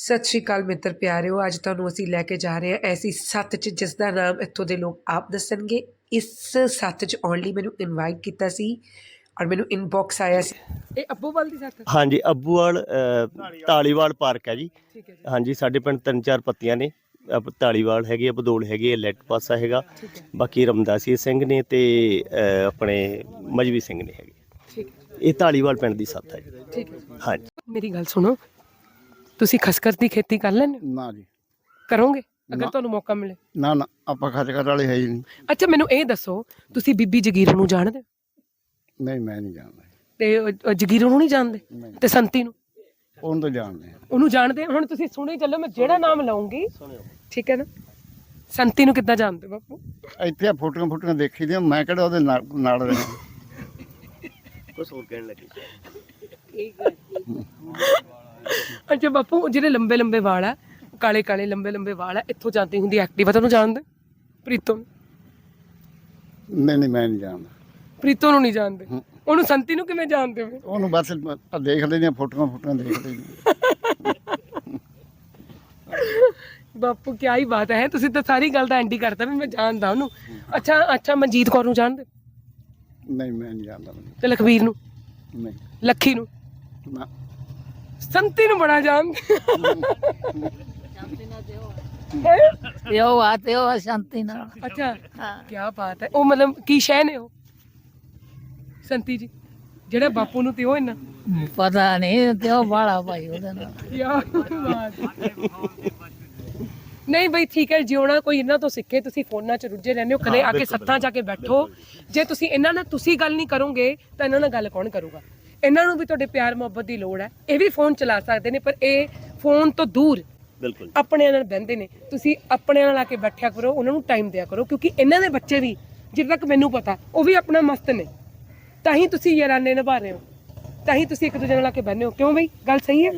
ਸਤਿ ਸ਼੍ਰੀ ਅਕਾਲ ਮਿੱਤਰ ਪਿਆਰਿਓ ਅੱਜ ਤੁਹਾਨੂੰ ਅਸੀਂ ਲੈ ਕੇ ਜਾ ਰਹੇ ਹਾਂ ਐਸੀ ਸੱਤ 'ਚ ਜਿਸ ਦਾ ਨਾਮ ਇੱਥੋਂ ਦੇ ਲੋਕ ਆਪ ਦੱਸਣਗੇ। ਇਸ ਸੱਤ 'ਚ ਆਉਣ ਲਈ ਮੈਨੂੰ ਇਨਵਾਈਟ ਕੀਤਾ ਸੀ ਔਰ ਮੈਨੂੰ ਇਨਬਾਕਸ ਆਇਆ ਸੀ। ਇਹ ਅੱਬੂਵਾਲ ਦੀ ਸੱਤ? ਹਾਂਜੀ ਅੱਬੂਵਾਲ ਢਾਲੀਵਾਲ ਪਾਰਕ ਹੈ ਜੀ। ਠੀਕ ਹੈ ਜੀ। ਹਾਂਜੀ ਸਾਡੇ ਪਿੰਡ ਤਿੰਨ ਚਾਰ ਪੱਤੀਆਂ ਨੇ। ਢਾਲੀਵਾਲ ਹੈਗੇ ਆ ਬਦੌਲ ਹੈਗੇ ਆ ਲੈਟ ਪਾਸਾ ਹੈਗਾ। ਬਾਕੀ ਰਮਦਾਸੀ ਸਿੰਘ ਨੇ ਤੇ ਅ, ਆਪਣੇ ਮਜਵੀ ਸਿੰਘ ਨੇ ਹੈਗੇ। ਠੀਕ ਹੈ ਇਹ ਢਾਲੀਵਾਲ ਪਿੰਡ ਦੀ ਸੱਤ ਹੈ ਜੀ। ਠੀਕ ਹੈ ਹਾਂਜੀ। ਮੇਰੀ ਗੱਲ ਸੁਣੋ ਤੁਸੀਂ ਖਸਖਸ ਦੀ ਖੇਤੀ ਕਰ ਲੈਂਦੇ ਹੋ? ਨਾ ਜੀ। ਕਰੋਗੇ? ਅਗਰ ਨਾ। ਤੁਹਾਨੂੰ ਮੌਕਾ ਮਿਲੇ। ਨਾ ਨਾ ਆਪਾਂ ਖਰਚ ਕਰਨ ਵਾਲੇ ਹੈ ਹੀ ਨਹੀਂ। ਅੱਛਾ ਮੈਨੂੰ ਇਹ ਦੱਸੋ ਤੁਸੀਂ ਬੀਬੀ ਜਗੀਰ ਨੂੰ ਜਾਣਦੇ ਹੋ? ਨਹੀਂ ਮੈਂ ਨਹੀਂ ਜਾਣਦਾ। ਤੇ ਉਹ- ਉਹ ਜਗੀਰ ਨੂੰ ਨਹੀਂ ਜਾਣਦੇ? ਨਹੀਂ। ਤੇ ਸੰਤੀ ਨੂੰ? ਉਹਨੂੰ ਤਾਂ ਜਾਣਦੇ ਆ। ਉਹਨੂੰ ਜਾਣਦੇ ਹੋ? ਹੁਣ ਤੁਸੀਂ ਸੁਣੇ ਚੱਲੋ ਮੈਂ ਜਿਹੜਾ ਨਾਮ ਲਾਉਂਗੀ ਠੀਕ ਹੈ ਨਾ? ਸੰਤੀ ਨੂੰ ਕਿੱਦਾਂ ਜਾਣਦੇ ਹੋ ਬਾਪੂ? ਇੱਥੇ ਆ ਫੋਟੋਆਂ ਫੋਟੋਆਂ ਦੇਖੀ ਦੀਆਂ ਮੈਂ ਕਿਹੜਾ ਉਹਦੇ ਨਾਲ ਨਾਲ ਰਿਹਾ ਕੁਝ ਹੋਰ ਕਹਿਣ ਲੱਗੇ। ਅੱਛਾ ਬਾਪੂ ਜਿਹੜੇ ਲੰਬੇ ਲੰਬੇ ਵਾਲ ਆ ਕਾਲੇ ਕਾਲੇ ਲੰਬੇ ਲੰਬੇ ਵਾਲ ਆ ਇੱਥੋਂ ਜਾਂਦੀ ਹੁੰਦੀ ਐਕਟਿਵਾ ਤੁਹਾਨੂੰ ਜਾਣਦੇ? ਪ੍ਰੀਤੋ ਨੂੰ? ਨਹੀਂ ਨਹੀਂ ਮੈਂ ਨਹੀਂ ਜਾਣਦਾ। ਪ੍ਰੀਤੋ ਨੂੰ ਨਹੀਂ ਜਾਣਦੇ। ਉਹਨੂੰ ਸੰਤੀ ਨੂੰ ਕਿਵੇਂ ਜਾਣਦੇ ਹੋ ਉਹਨੂੰ ਬਸ ਆ ਦੇਖ ਲੈਂਦੀਆਂ ਫੋਟੋਆਂ ਫੋਟੋਆਂ ਦੇਖ ਲੈਂਦੀਆਂ ਬਾਪੂ ਕੀ ਹੀ ਬਾਤ ਹੈ। ਤੁਸੀਂ ਤਾਂ ਸਾਰੀ ਗੱਲ ਦਾ ਐਂਡੀ ਕਰਤਾ ਵੀ ਮੈਂ ਜਾਣਦਾ ਉਹਨੂੰ। ਅੱਛਾ ਅੱਛਾ ਮਨਜੀਤ ਕੌਰ ਨੂੰ ਜਾਣਦੇ? ਨਹੀਂ ਮੈਂ ਨਹੀਂ ਜਾਣਦਾ ਮੈਨੂੰ। ਤੇ ਲਖਵੀਰ ਨੂੰ? ਨਹੀਂ। ਲੱਖੀ ਨੂੰ? ਨਾ। ਸੰਤੀ ਨੂੰ ਬੜਾ ਜਾਣਦੇ ਹੈਂ? ਪਿਓ ਆ ਤੇ ਉਹ ਸ਼ਾਂਤੀ ਨਾਲ। ਅੱਛਾ ਹਾਂ। ਕੀ ਬਾਤ ਹੈ। ਉਹ ਮਤਲਬ ਕੀ ਸ਼ੈ ਨੇ ਉਹ? ਸੰਤੀ ਜੀ ਜਿਹੜਾ ਬਾਪੂ ਨੂੰ ਤੇ ਉਹ ਇੰਨਾ? ਪਤਾ ਨਹੀਂ ਤੇ ਉਹ ਬਾਲਾ ਭਾਈ ਉਹਦੇ ਨਾਲ। ਯਾਰ ਬਾਤ। ਨਹੀਂ ਬਈ ਠੀਕ ਹੈ ਜਿਉਣਾ ਕੋਈ ਇਹਨਾਂ ਤੋਂ ਸਿੱਖੇ ਤੁਸੀਂ ਫੋਨਾਂ 'ਚ ਰੁੱਝੇ ਰਹਿੰਦੇ ਹੋ ਕਦੇ ਆ ਕੇ ਸੱਥਾਂ ਜਾ ਕੇ ਬੈਠੋ। ਜੇ ਤੁਸੀਂ ਇਹਨਾਂ ਨਾਲ ਤੁਸੀਂ ਗੱਲ ਨਹੀਂ ਕਰੋਗੇ ਤਾਂ ਇਹਨਾਂ ਨਾਲ ਗੱਲ ਕੌਣ ਕਰੂਗਾ? ਇਹਨਾਂ ਨੂੰ ਵੀ ਤੁਹਾਡੇ ਪਿਆਰ ਮੁਹੱਬਤ ਦੀ ਲੋੜ ਹੈ। ਇਹ ਵੀ ਫੋਨ ਚਲਾ ਸਕਦੇ ਨੇ ਪਰ ਇਹ ਫੋਨ ਤੋਂ ਦੂਰ ਬਿਲਕੁਲ ਆਪਣਿਆਂ ਨਾਲ ਬਹਿੰਦੇ ਨੇ। ਤੁਸੀਂ ਆਪਣਿਆਂ ਨਾਲ ਆ ਕੇ ਬੈਠਿਆ ਕਰੋ ਉਹਨਾਂ ਨੂੰ ਟਾਈਮ ਦਿਆ ਕਰੋ ਕਿਉਂਕਿ ਇਹਨਾਂ ਦੇ ਬੱਚੇ ਵੀ ਜਿੱਦ ਤੱਕ ਮੈਨੂੰ ਪਤਾ ਉਹ ਵੀ ਆਪਣਾ ਮਸਤ ਨੇ। ਤਾਂ ਹੀ ਤੁਸੀਂ ਯਾਰਾਨੇ ਨਿਭਾ ਰਹੇ ਹੋ। ਤਾਂ ਹੀ ਤੁਸੀਂ ਇੱਕ ਦੂਜੇ ਨਾਲ ਆ ਕੇ ਬਹਿੰਦੇ ਹੋ। ਕਿਉਂ ਬਈ? ਗੱਲ ਸਹੀ ਹੈ?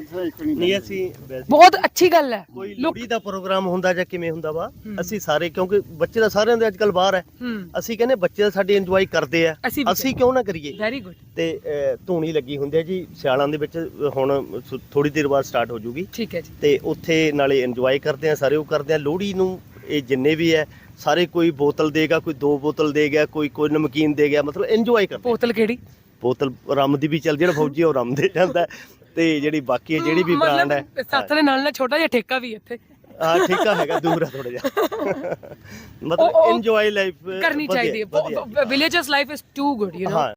ਨਹੀਂ ਅਸੀਂ ਵੈਸੇ ਬਹੁਤ ਅੱਛੀ ਗੱਲ ਹੈ। ਕੋਈ ਲੋਕ ਦਾ ਪ੍ਰੋਗਰਾਮ ਹੁੰਦਾ ਜਾਂ ਕਿਵੇਂ ਹੁੰਦਾ ਵਾ ਹੂੰ। ਅਸੀਂ ਸਾਰੇ ਕਿਉਂਕਿ ਬੱਚੇ ਤਾਂ ਸਾਰਿਆਂ ਦੇ ਅੱਜਕੱਲ ਬਾਹਰ ਹੈ। ਹੂੰ। ਅਸੀਂ ਕਹਿੰਦੇ ਬੱਚੇ ਤਾਂ ਸਾਡੇ ਇੰਜੋਏ ਕਰਦੇ ਆ। ਅਸੀਂ ਵੀ ਅਸੀਂ ਕਿਉਂ ਨਾ ਕਰੀਏ? ਵੈਰੀ ਗੁੱਡ ਤੇ ਧੂਣੀ ਲੱਗੀ ਹੁੰਦੀ ਹੈ ਜੀ ਸਿਆਲਾਂ ਦੇ ਵਿੱਚ ਹੁਣ ਥੋੜੀ ਦੇਰ ਬਾਅਦ ਸਟਾਰਟ ਹੋ ਜੂਗੀ। ਠੀਕ ਹੈ ਜੀ। ਤੇ ਉੱਥੇ ਨਾਲੇ ਇੰਜੋਏ ਕਰਦੇ ਆ ਸਾਰੇ ਉਹ ਕਰਦੇ ਆ। ਲੋਹੜੀ ਨੂੰ ਇਹ ਜਿੰਨੇ ਵੀ ਹੈ ਸਾਰੇ ਕੋਈ ਬੋਤਲ ਦੇਗਾ ਕੋਈ ਦੋ ਬੋਤਲ ਦੇ ਗਿਆ ਕੋਈ ਕੋਈ ਨਮਕੀਨ ਦੇ ਗਿਆ ਮਤਲਬ ਇੰਜੋਏ ਕਰਦੇ ਬੋਤਲ ਕਿਹੜੀ? ਬੋਤਲ ਰਮ ਦੀ ਵੀ ਚੱਲ ਜਿਹੜਾ ਫੌਜੀ ਉਹ ਰਮ ਦੇ ਜਾਂਦਾ। ਤੇ ਜਿਹੜੀ ਬਾਕੀ ਹੈ ਜਿਹੜੀ ਵੀ ਬ੍ਰਾਂਡ ਹੈ। ਮਤਲਬ ਸੱਤ ਦੇ ਨਾਲ ਨਾਲ ਛੋਟਾ ਜਿਹਾ ਠੇਕਾ ਵੀ ਇੱਥੇ। ਹਾਂ ਠੀਕਾ ਹੈਗਾ ਦੂਰ ਆ ਥੋੜਾ ਜਿਹਾ। ਮਤਲਬ ਉਹ ਇੰਜੋਏ ਲਾਈਫ ਕਰਨੀ ਚਾਹੀਦੀ ਹੈ। Villagers life is too good you know ਹਾਂ।